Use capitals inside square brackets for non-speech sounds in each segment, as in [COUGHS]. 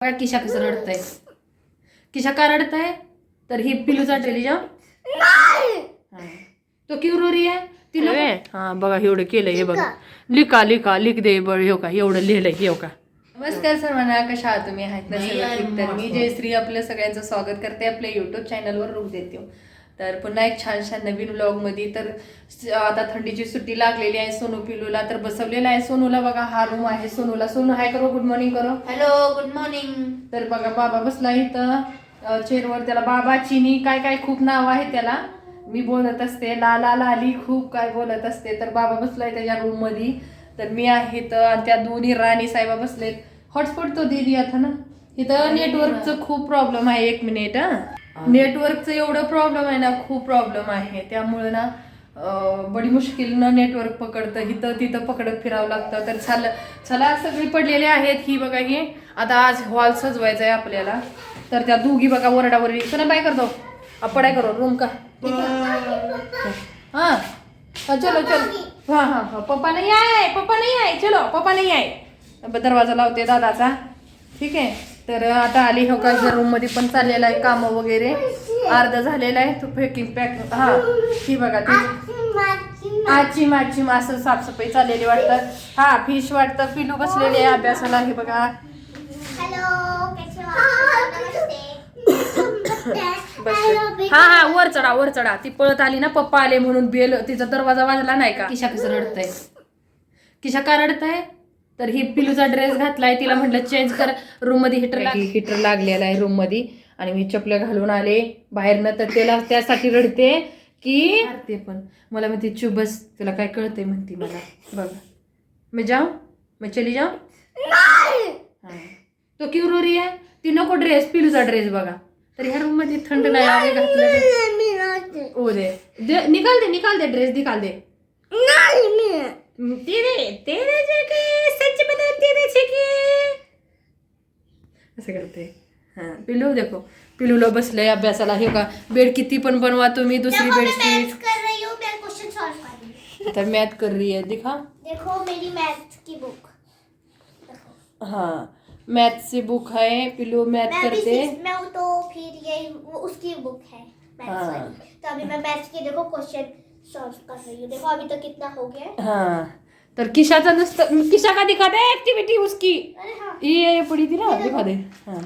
बघा किशा कसं रडतंय. किशा का रडतंय? तर ही पिलूचा टेलिजम तो किवरोरी आहे? तिला हा बघा एवढं केलंय हे बघा. लिका लिका लिख दे बळ हो का एवढं लिहिलंय हे का नमस्कार सर्वांना कशा आहात तुम्ही? आहेत ना मी जयश्री आपलं सगळ्यांचं स्वागत करते. आपल्या युट्यूब चॅनलवर रूप देते. तर पुन्हा एक छान छान नवीन व्लॉगमध्ये तर आता थंडीची सुट्टी लागलेली आहे सोनू पिलूला तर बसवलेला आहे सोनूला बघा हा रूम आहे सोनूला. सोनू हाय करो गुड मॉर्निंग करो. हॅलो गुड मॉर्निंग तर बघा बाबा बसला इथं चेअरवर त्याला बाबा चिनी काय काय खूप नाव आहे त्याला. मी बोलत असते ला ला लाली खूप काय बोलत असते. तर बाबा बसलाय त्याच्या रूममध्ये तर मी आहे तर आणि त्या दोन्ही राणी साहेबा बसलेत. हॉटस्पॉट तो दे दिया था ना? इथं नेटवर्कचं खूप प्रॉब्लेम आहे एक मिनिट हा. नेटवर्कचं एवढं प्रॉब्लेम आहे ना खूप प्रॉब्लेम आहे. त्यामुळे ना बडी मुश्किलनं नेटवर्क पकडतं इथं तिथं पकडत फिरावं लागतं. तर चाल चला सगळी पडलेले आहेत ही बघा ही. आता आज हॉल सजवायचा आहे आपल्याला. तर त्या दोघी बघा वरडावरडी चला बाय करतो. पडाय करो. रूम का? हां चलो चलो. हां हां हां. पप्पा नाही आहे. पप्पा नाही आहे. चलो पप्पा नाही आहे. दरवाजा लावते दादाचा. ठीक आहे. तर आता आली हो का रूममध्ये पण चाललेलं आहे काम वगैरे. अर्ध झालेलं आहे तो पॅकिंग पॅक हा ही बघा ती. आची माची असं साफसफाई चाललेली वाटतं. हा फिश वाटतं पिलू बसलेले आहे अभ्यासाला हे बघा. हॅलो कैसे हो हा हा वर चढा वर चढा. ती पळत आली ना पप्पा आले म्हणून बेल तिचा दरवाजा वाजला नाही का? किशा कसं रडतंय. किशा का रडतंय? तर ही पिलूचा ड्रेस घातलाय तिला म्हटलं चेंज कर रूममध्ये हिटर हिटर लागलेला आहे रूममध्ये आणि मी चपल्या घालून आले. बाहेरनं तर त्याला त्यासाठी रडते की ते पण. मला म्हणते चुप बस तुला काय कळतंय? म्हणते मला. बघा. मी जाऊ? मी चली जाऊ? हा. तो किवरोरी आहे? ती नको ड्रेस पिलूचा ड्रेस बघा. तर ह्या रूममध्ये थंड नाही आम्ही घातलं ओ दे. दे- निकाल दे निकाल दे ड्रेस निकाल दे. तेरे तेरे जगे सच में तेरे जगे असं करते। हा पिलू देखो पिलूला बसलंय अभ्यासाला हे का बेड किती पण बनवा तुम्ही दुसरी बेडशीट कर रही हूँ मैं क्वेश्चन सॉल्व कर रही हूँ। तर मॅथ कर रही है दिखा। देखो मेरी मैथ की बुक हाँ मैथची बुक है पिलू मैथ करते। में तो फिर ये उसकी बुक है हाँ। तो अभी मैं मैथ्स के देखो क्वेश्चन सॉल्व कर रही हूँ। देखो अभी तक कितना हो गया है। हाँ। तर किशाचा नुसतं किशा का दिखा दे ऍक्टिव्हिटी उसकी। अरे हाँ। ये पडी ती ना दिखा दे। हां।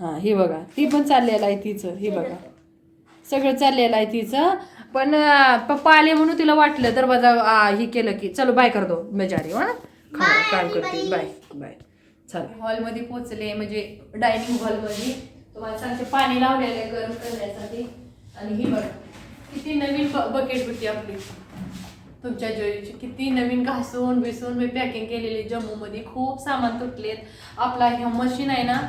हां हे बघा ती पण चाललेलं आहे तिचं हे बघा. सगळं चाललेलं आहे तिचं पण अं, पप्पा आले म्हणून तिला वाटलं तर माझा ही केलं की चलो बाय कर दो मेजारी हा Bye, काम करते everybody. बाय बाय चला. हॉलमध्ये पोचले म्हणजे डायनिंग हॉलमध्ये तुम्हाला सांगते पाणी लावलेलं आहे गरम करण्यासाठी. आणि ही बघा. किती नवीन बकेट होती आपली. तुमच्या जोईची किती नवीन घासून बिसून मी पॅकिंग केलेली जम्मूमध्ये. खूप सामान तुटलेत. आपला हे मशीन आहे ना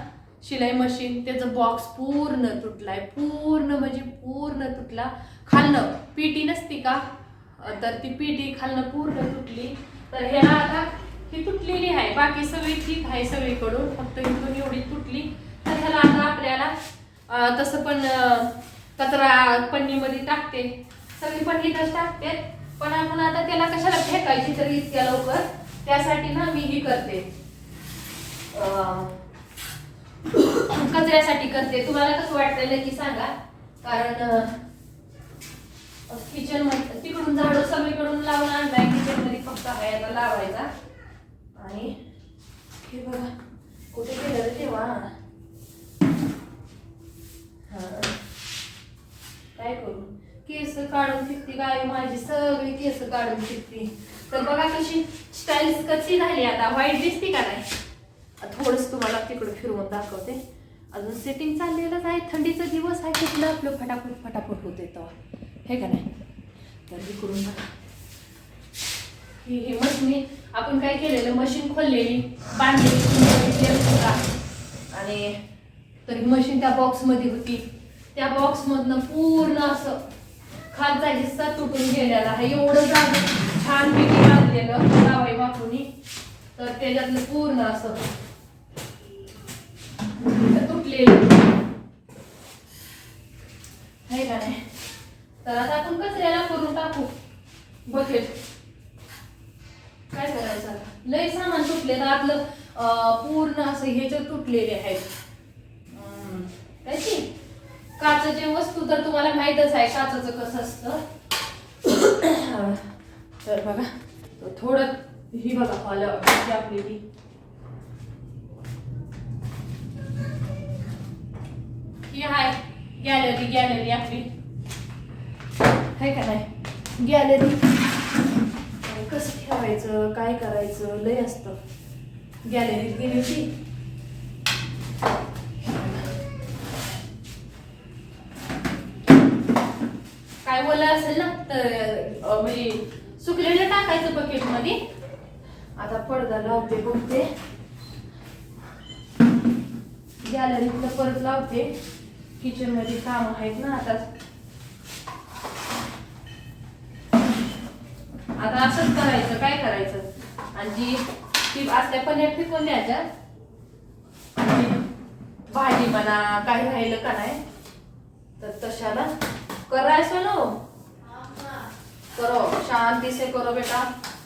शिलाई मशीन त्याचं बॉक्स पूर्ण तुटलाय. पूर्ण म्हणजे पूर्ण तुटला. खालनं पीटी नसती का? तर ती पीटी खालनं पूर्ण तुटली. तर हे आता ही तुटलेली आहे. बाकी सगळी ठीक आहे सगळीकडून. फक्त इथून एवढी तुटली. तर ह्याला आता आपल्याला तसं पण कचरा पन्नीमध्ये टाकते. सगळी पण टाकते पण आपण आता त्याला कशाला फेकायची तरी इतक्या लवकर? त्यासाठी ना मी ही करते. कचऱ्यासाठी करते. तुम्हाला कसं वाटतं नक्की सांगा. कारण किचनमध्ये तिकडून झाडू सगळीकडून लावून आणलाय किचनमध्ये फक्त आहे आता लावायचा. आणि हे बघा कुठे गेलं तेव्हा? हा. काय करू? केस काढून शिकते गाय माझी सगळी केस काढून शिकते तर बघा कशी स्टाईल कशी झाली आता. वाईट दिसते का नाही? थोडस तुम्हाला तिकडे फिरवून दाखवते. अजून सेटिंग चाललेलंच आहे. थंडीचा दिवस आहे. तिथलं आपलं फटाफट फटाफट होते तेव्हा. हे का नाही? तर इकडून बघा. ही ही मशीन आपण काय केलेलं? मशीन खोललेली बांधलेली आणि तरी मशीन त्या बॉक्समध्ये होती. त्या बॉक्समधनं पूर्ण असं खालचा हिस्सा तुटून गेलेला आहे. एवढं जाग छान पैकी बांधलेलं लावाई बापूनी. तर त्याच्यातलं पूर्ण असं तुटलेलं. आहे का नाही? तर आता आपण कचऱ्याला करून टाकू. बकेट. काय करायचं लय सामान तुटले तर आतलं पूर्ण असं हे जे तुटलेले आहेत. अं, काय काचेचे वस्तू तर तुम्हाला माहीतच आहे काचेचं कसं असतं. [COUGHS] तर बघा थोडं ही बघा हॉल आपली ती ही हाय गॅलरी गॅलरी आपली. आहे का नाही? गॅलरी. कसं ठेवायचं काय करायचं लय असतं. गॅलरीत गेली होती असेल ना तर म्हणजे सुकलेलं टाकायचं बकेटमध्ये आता पडदा लावते बघते. गॅलरीतलं परत लावते. किचनमध्ये काम आहेत ना आता. आता असंच करायचं काय करायचं? आणि जी ती असल्या पनीर फेकून द्यायच्या. भाजी म्हणा काही राहिलं का नाही तर तशाला करायचं ना हो. करो शांती से करो बेटा.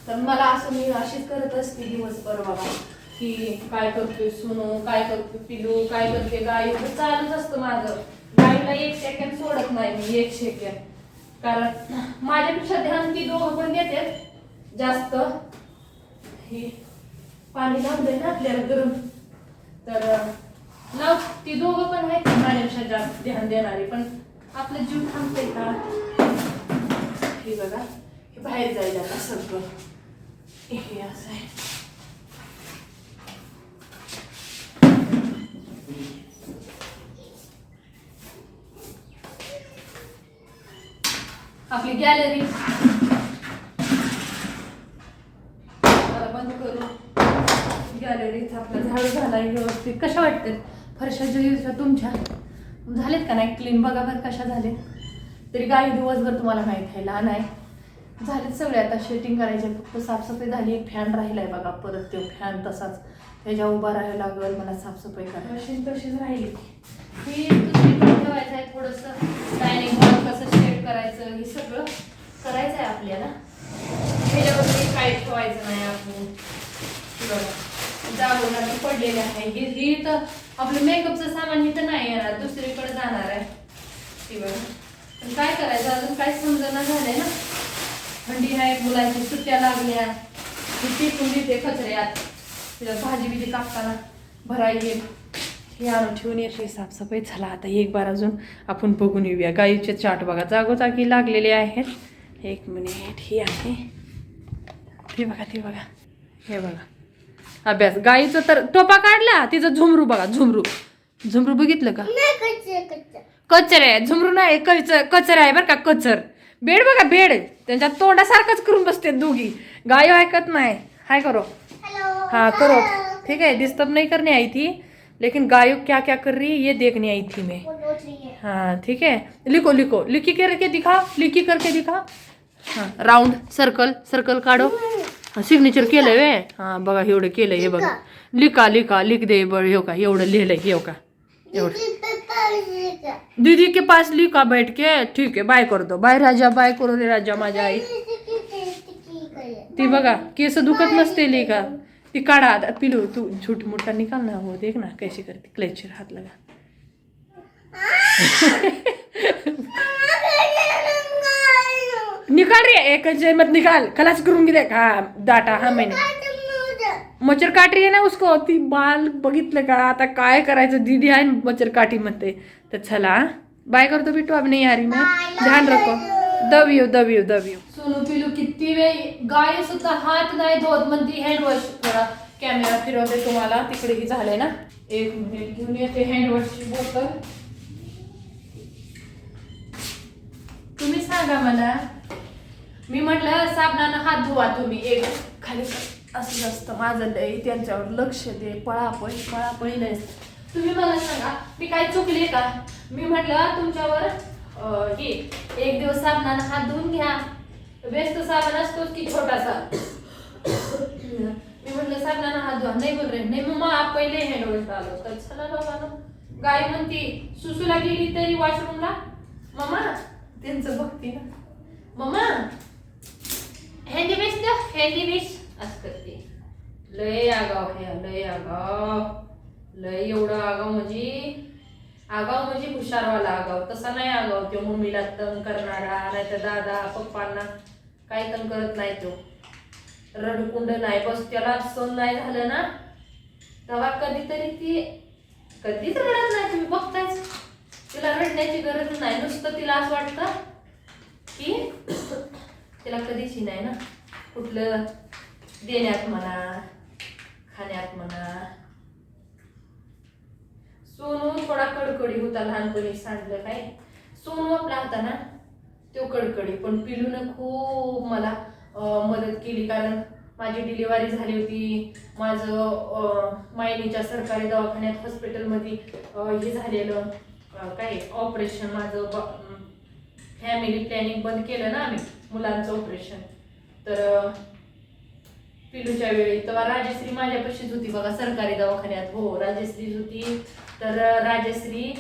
तर मला असं मी अशीच करत असते दिवसभर बाबा की काय करतोय सुनो काय करतोय पिलू काय करते गाय एवढं चालूच असतं माझं. गायला एक सेकंड सोडत नाही मी एक सेकंड कारण माझ्यापेक्षा ध्यान ती दोघं पण देते जास्त. हे पाणी लावलंय ना आपल्याला गरम. तर लाव ती दोघं पण आहेत माझ्यापेक्षा जास्त ध्यान देणारी पण आपलं जीव थांबतंय का? हे बघा हे बाहेर जायला आता सगळं. हे असं आहे. आपली गॅलरी बंद करू. गॅलरीत आपला झाडू झालाय व्यवस्थित. कशा वाटतात? फरशा ज्या तुमच्या? झालेत का नाही? क्लीन बघा बरं कशा झाले तरी गाई दिवसभर तुम्हाला माहीत आहे लहान आहे. झालेत सगळे आता शेटिंग करायचे फक्त साफसफाई झाली एक फॅन राहिला आहे बघा परत तो फॅन तसाच. त्याच्या उभा राहावं लागेल मला साफसफाई करायला मशीन तशीच राहिली. ही दुसरीकडे ठेवायचं आहे थोडंसं. डायनिंग हॉल कसं शेड करायचं हे सगळं करायचं आहे आपल्याला. ह्याच्यावरती काही ठेवायचं नाही आपण. हे बघा. जागोजागी पडलेले आहे. ही ही तर आपलं मेकअपचं सामान इथं नाही येणार. दुसरीकडे जाणार आहे. ती बघा. पण काय करायचं? अजून काय समजना झालंय ना? थंडी आहे मुलांची सुट्ट्या लागल्या. ही टिपून देते कचऱ्यात. तिला भाजी बिजी कापताना भरायला येईल हे आणून ठेवून याची साफसफाई झाला. आता एक बार अजून आपण बघून येऊया. गाईचे चाट बघा. जागोजागी लागलेले आहेत. एक मिनिट ही आहे. ती बघा ती बघा. हे बघा. अभ्यास. गाईचं तर टोपा काढला. तिचं झुमरू बघा झुमरू. झुमरू बघितलं का? नाही कचर आहे झुमरू नाही कचर कचर आहे बरं का कचर. बेड बघा बेड. त्यांच्या तोंडासारखंच करून बसते दोघी. गाय ऐकत नाही. हाय करो. हाँ करो. ठीक है डिस्टर्ब नहीं करने आई थी लेकिन गायों क्या क्या कर रही है ये देखने आई थी मैं. है. ठीक है लिखो लिखो. लिखी करके दिखा लिखी करके दिखा. हाँ राउंड सर्कल सर्कल काढो. सिग्नेचर केलंय वे हाँ बघा एवढं केलंय हे बघा. लिखा. लिखा लिख. दे बरं हे का एवढं लिहिलंय हे का. एवढं. दीदी लिखा के पास लिखा बैठ के, ठीक है, बाय कर दो। बाय राजा, बाय करो रे राजा माझ्या आई ती बघा, केस दुखत नसते ली का ती काढा आता पिलू, तू छोटी मोठा निकाल ना, हो, देख ना कैसे करते, क्लेचर हात लगा. निकाल रे, एक मत निकाल. खलास करून घे हा डाटा हा महिने. मच्छर काट रही है ना उसको? ती बाल बघितलं का? आता काय करायचं? दीदी आहे मच्छर काठी म्हणते तर चला बाय करतो बिट्टू अब नहीं आ रही मैं ध्यान रखो. दव यू दव यू दव यू सोनू पिलू किती वेळ गाय सुद्धा हात नाही धुवत म्हणती हँडवॉश थोडा कॅमेरा फिरवते तुम्हाला. तिकडेही झालंय ना. एक मिनिट घेऊन येते हँडवॉशची बोटल तुम्ही सांगा मला. मी म्हटलं साबणानं हात धुवा तुम्ही. एक खाली. असं असतं माझं लय त्यांच्यावर लक्ष दे पळापळी पळापळी लय. तुम्ही मला सांगा मी काय चुकले का? मी म्हटलं तुमच्यावर अं, हे एक दिवस साबणानं हात धुवून घ्या. बेस्ट साबण असतोच की छोटासा. मी म्हटलं साबणानं हात धुवा. नाही बोल रे. नाही मग पहिले हँड वॉश आलो तर चला बाबा गाय म्हणती सुसूला गेली तरी वॉशरूमला मम्मा त्यांचं बघते ना. मम्मा हँडी बेस द्या हँडी बेस असं करते. लय आगाव हे लय आगाव. लय एवढं आगाव म्हणजे आगाव म्हणजे हुशारवाला आगाव. तसा नाही आगाव तो मम्मीला तंग करणारा नाही तर दादा पप्पांना काही तंग करत नाही तो. रडकुंड नाही. बस त्याला सण नाही झालं ना तेव्हा कधीतरी ती कधीच रडत नाही. तुम्ही बघतायच. तिला रडण्याची गरज नाही. नुसतं तिला असं वाटतं की तिला कधीच नाही ना. कुठलं देण्यात म्हणा खाण्यात म्हणा. सोनू थोडा कडकडी होता लहानपणी सांडलं काय? सोनू आपला होता ना तो कडकडी पण पिलून खूप मला मदत केली. कारण माझी डिलिव्हरी झाली होती. माझं मायनीच्या सरकारी दवाखान्यात हॉस्पिटलमध्ये हे झालेलं काय? ऑपरेशन माझं फॅमिली प्लॅनिंग बंद केलं ना आम्ही मुलांचं ऑपरेशन तर पिलूच्या वेळी. तेव्हा राजश्री माझ्यापाशीच होती बघा सरकारी दवाखान्यात. हो राजश्री होती. तर राजश्री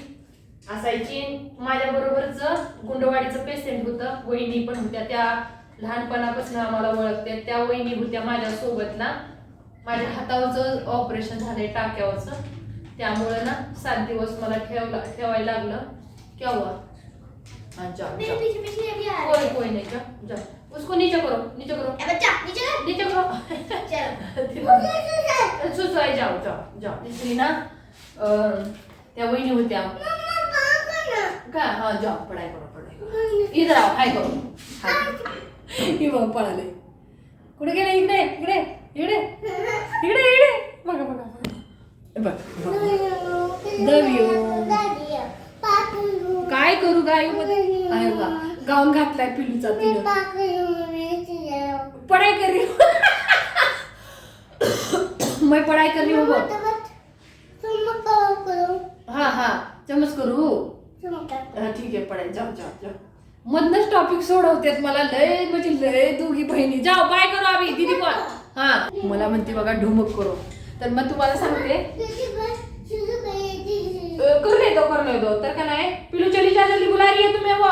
असायची. माझ्या बरोबरच गुंडवाडीचं पेशंट होतं. वहिनी पण होत्या. त्या लहानपणापासून आम्हाला ओळखते त्या वहिनी होत्या माझ्या सोबत ना माझ्या हातावरचं ऑपरेशन झालंय टाक्यावरचं. त्यामुळं ना सात दिवस मला ठेवला ठेवायला लागलं. केव्हा? रहा है कोई नहीं जाओ उसको नीचे करो नीचे करो। ए बच्चा नीचे कर। नीचे करो। चलो। [LAUGHS] सुसवाई जाओ जाओ जाओ। इसलिए ना अं, त्या वहिनी होत्या। का हा जाओ पढ़ाई करो पढ़ाई करो। इधर आओ हाय करो। हाय। ही बघ पळाले। कुठे गेले? इकडे इकडे इकडे इकडे इकडे। बघा बघा बघा। दवियो काय करू आहे बघा गाऊन घातलाय पिलूचा तिनं पढ़ाई कर. हूँ मैं पढ़ाई कर हूँ हाँ हाँ. चमच करू. हा, ठीक आहे पडाय. जाऊ जाऊ जाऊ. मधनच टॉपिक सोडवतेत मला. लय म्हणजे लय दोघी बहिणी. जाऊ बाय करू आम्ही. दिदी पण हा. मला म्हणते बघा ढुमक करू. तर मग तुम्हाला सांगते. कर दो कर दो तर का नाही? पिलू चली जा जल्दी बुला रही है. तुम्हें वो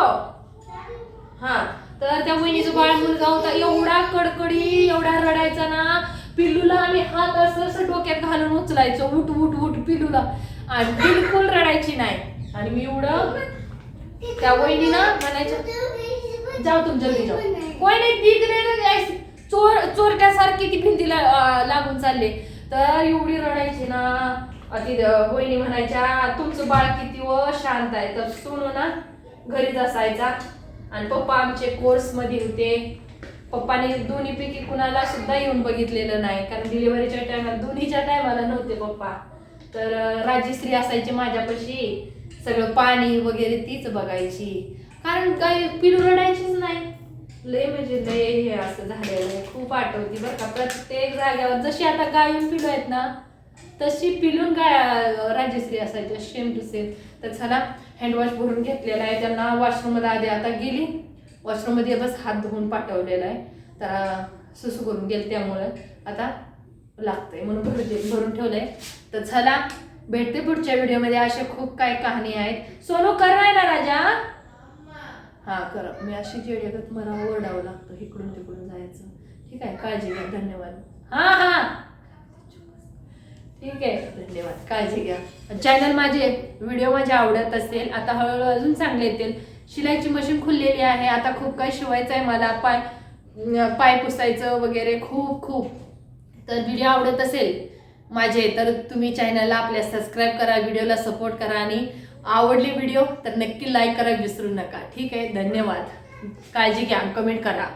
हा. तर त्या वहिनीचं बाळ मुलगा होता एवढा कडकडी एवढा रडायचा ना पिल्लूला आम्ही हात असं असं डोक्यात घालून उचलायचो उठ उठ उठ पिल्लूला. आणि बिलकुल रडायची नाही. आणि मी एवढं त्या वहिनीनं म्हणायचं जाऊ तुम जल्दी जाऊ. कोण नाही दिख नाही चोर चोरट्यासारखी ती भिंतीला लागून चालले. तर एवढी रडायची ना. ती वहिनी म्हणायच्या तुमचं बाळ किती व शांत आहे तर सोनू ना घरीच असायचा आणि पप्पा आमचे कोर्समध्ये होते. पप्पाने दोन्ही पैकी कुणाला सुद्धा येऊन बघितलेलं नाही कारण डिलिव्हरीच्या टायमाला दोन्हीच्या टायमाला नव्हते पप्पा. तर राजश्री असायची माझ्यापाशी. सगळं पाणी वगैरे तीच बघायची. कारण काही पिलू रडायचीच नाही. लय म्हणजे लय हे असं झालेलं आहे. खूप आठवती बरं का. प्रत्येक जाग्यावर जशी आता गायून पिलू आहेत ना तशी पिलून काय राजश्री असायच्या शेम टू सेम तर चला हँडवॉश भरून घेतलेला आहे. त्यांना वॉशरूममध्ये आधी आता गेली. वॉशरूममध्ये बस हात धुवून पाठवलेला आहे. तर सुसू करून गेल त्यामुळं. आता लागतंय म्हणून भरून भरून ठेवलंय. तर चला भेटते पुढच्या व्हिडिओमध्ये. अशा खूप काही कहाणी आहेत. सोनू कर ना राजा. हा कर. मी अशी जेडगत मला ओरडावं लागतं. इकडून तिकडून जायचं. ठीक आहे काळजी घ्या. धन्यवाद. हा हा. ठीक आहे. धन्यवाद. काळजी घ्या. चॅनल माझे व्हिडिओ माझे आवडत असेल आता हळूहळू अजून चांगले येतील. शिलाईची मशीन खुललेली आहे आता खूप काही शिवायचं आहे मला. पाय पाय पुसायचं वगैरे खूप खूप. तर व्हिडिओ आवडत असेल माझे तर तुम्ही चॅनलला आपल्या सबस्क्राईब करा व्हिडिओला सपोर्ट करा आणि आवडले व्हिडिओ तर नक्की लाईक करा विसरू नका. ठीक आहे? धन्यवाद. काळजी घ्या. कमेंट करा.